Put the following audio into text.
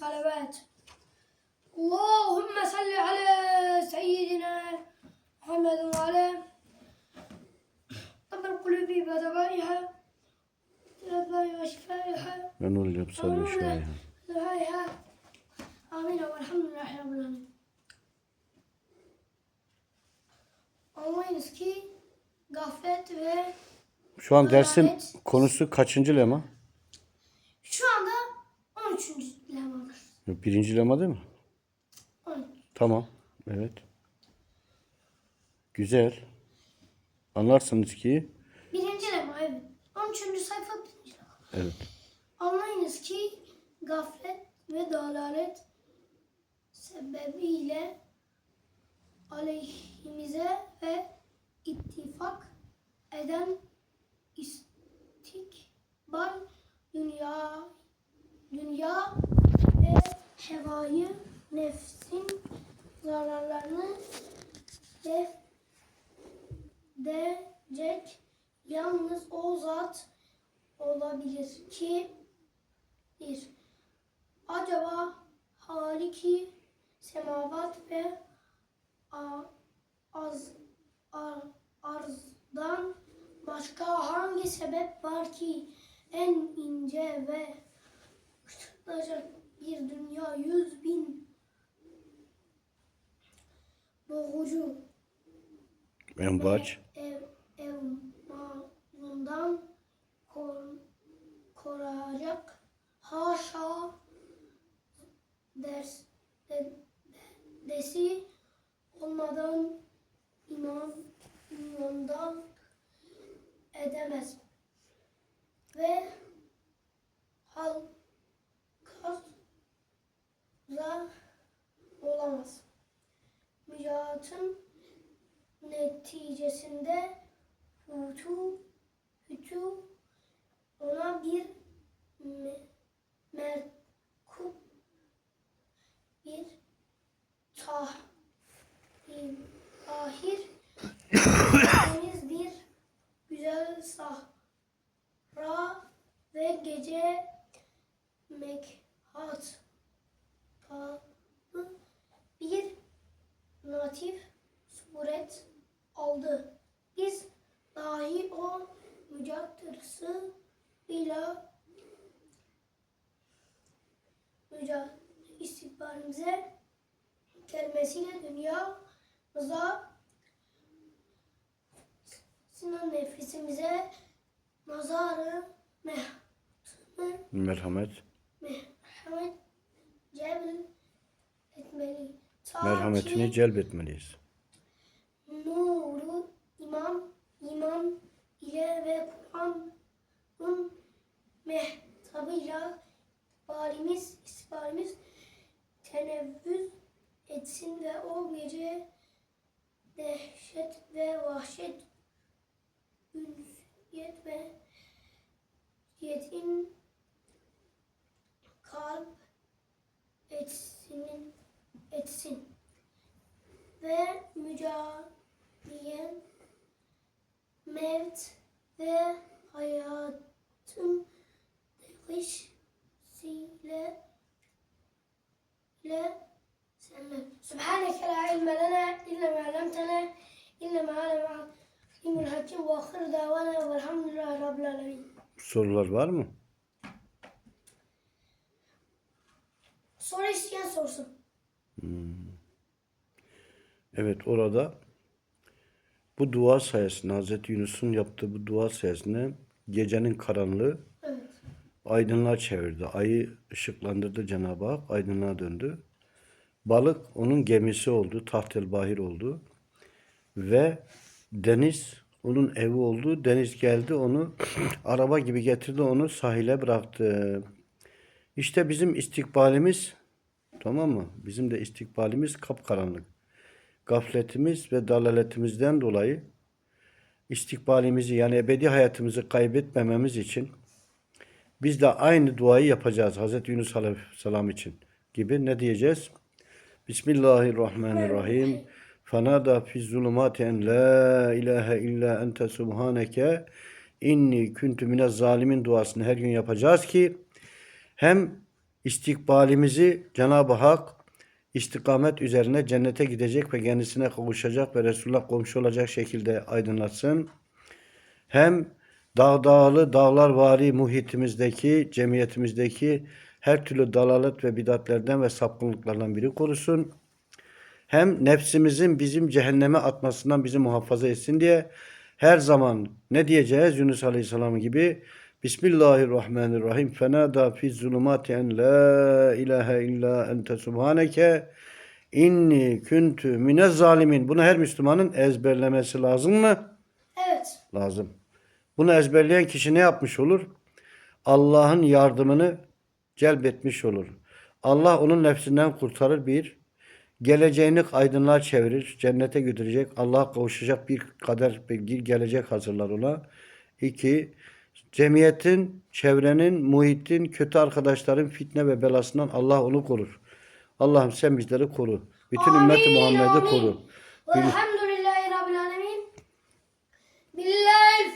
Salavat. Allahümme salli ala seyyidina Muhammed ve ala Tabar kulubi ve dabariha Tilatları ve şifaiha Ve nur lebsar ve şifaiha Zuhaiha Amin ve ki gaflet ve şu an dersin konusu kaçıncı lema? Birinci lema değil mi? 13. Tamam. Evet. Güzel. Anlarsınız ki Birinci lema evet. 13. sayfa birinci lema. evet. Anlayınız ki gaflet ve dalalet sebebiyle aleyhimize ve ittifak eden istikbal dünya dünya ve hevayı nefsin zararlarını def edecek yalnız o zat olabilir ki bir. Acaba haliki semavat ve a- az ar- arzdan başka hangi sebep var ki? En ince ve ışıklayacak bir dünya yüz bin boğucu. Envaç. ev, ev malından kor, koruyacak. Haşa ders de, desi olmadan iman imandan edemez. Ve halka da olamaz. Mücahatın neticesinde Hutu, Hutu ona bir me, merkup bir tah, bir ahir deniz bir güzel sahra ve gece mekhat bir natif suret aldı. Biz dahi o mücahtırsı ile mücah istikbalimize gelmesiyle dünyamıza sinan nefisimize nazarı mehtını Merhamet. merhamet cebl etmeli. Merhametini celbetmeliyiz. nuru imam iman ile ve Kur'an'ın mehtabıyla balimiz, isbalimiz tenevvüz etsin ve o gece dehşet ve vahşet ünsiyet ve yetin kalp etsin, etsin ve mücadiyen mevt ve hayatın değişsiyle ile selam. Subhaneke la ilme lena illa ma allamtena illa ma alem alimul hakim ve ahir davana velhamdülillahi rabbil alemin. Sorular var mı? Soru isteyen sorsun. Evet orada bu dua sayesinde Hazreti Yunus'un yaptığı bu dua sayesinde gecenin karanlığı Evet. aydınlığa çevirdi. Ayı ışıklandırdı Cenab-ı Hak, aydınlığa döndü. Balık onun gemisi oldu, tahtel bahir oldu. Ve deniz onun evi oldu. Deniz geldi onu araba gibi getirdi onu sahile bıraktı. İşte bizim istikbalimiz tamam mı? Bizim de istikbalimiz kapkaranlık. Gafletimiz ve dalaletimizden dolayı istikbalimizi yani ebedi hayatımızı kaybetmememiz için biz de aynı duayı yapacağız Hazreti Yunus Aleyhisselam için gibi ne diyeceğiz? Bismillahirrahmanirrahim. Fanada fi zulumati en la ilahe illa ente subhaneke inni kuntu minez zalimin duasını her gün yapacağız ki hem istikbalimizi Cenab-ı Hak istikamet üzerine cennete gidecek ve kendisine kavuşacak ve Resulullah komşu olacak şekilde aydınlatsın. Hem dağ dağlı dağlar vari muhitimizdeki, cemiyetimizdeki her türlü dalalet ve bidatlerden ve sapkınlıklardan biri korusun. Hem nefsimizin bizim cehenneme atmasından bizi muhafaza etsin diye her zaman ne diyeceğiz Yunus Aleyhisselam gibi Bismillahirrahmanirrahim. Fenada fi zulumati en la ilahe illa ente subhaneke inni kuntu minez zalimin. Bunu her Müslümanın ezberlemesi lazım mı? Evet. Lazım. Bunu ezberleyen kişi ne yapmış olur? Allah'ın yardımını celbetmiş olur. Allah onun nefsinden kurtarır bir. Geleceğini aydınlığa çevirir. Cennete götürecek. Allah'a kavuşacak bir kader, bir gelecek hazırlar ona. İki, Cemiyetin, çevrenin, muhitin, kötü arkadaşların fitne ve belasından Allah onu korur. Allah'ım sen bizleri koru. Bütün amin, ümmeti Muhammed'i koru. Velhamdülillahi Rabbil Alemin. Billahi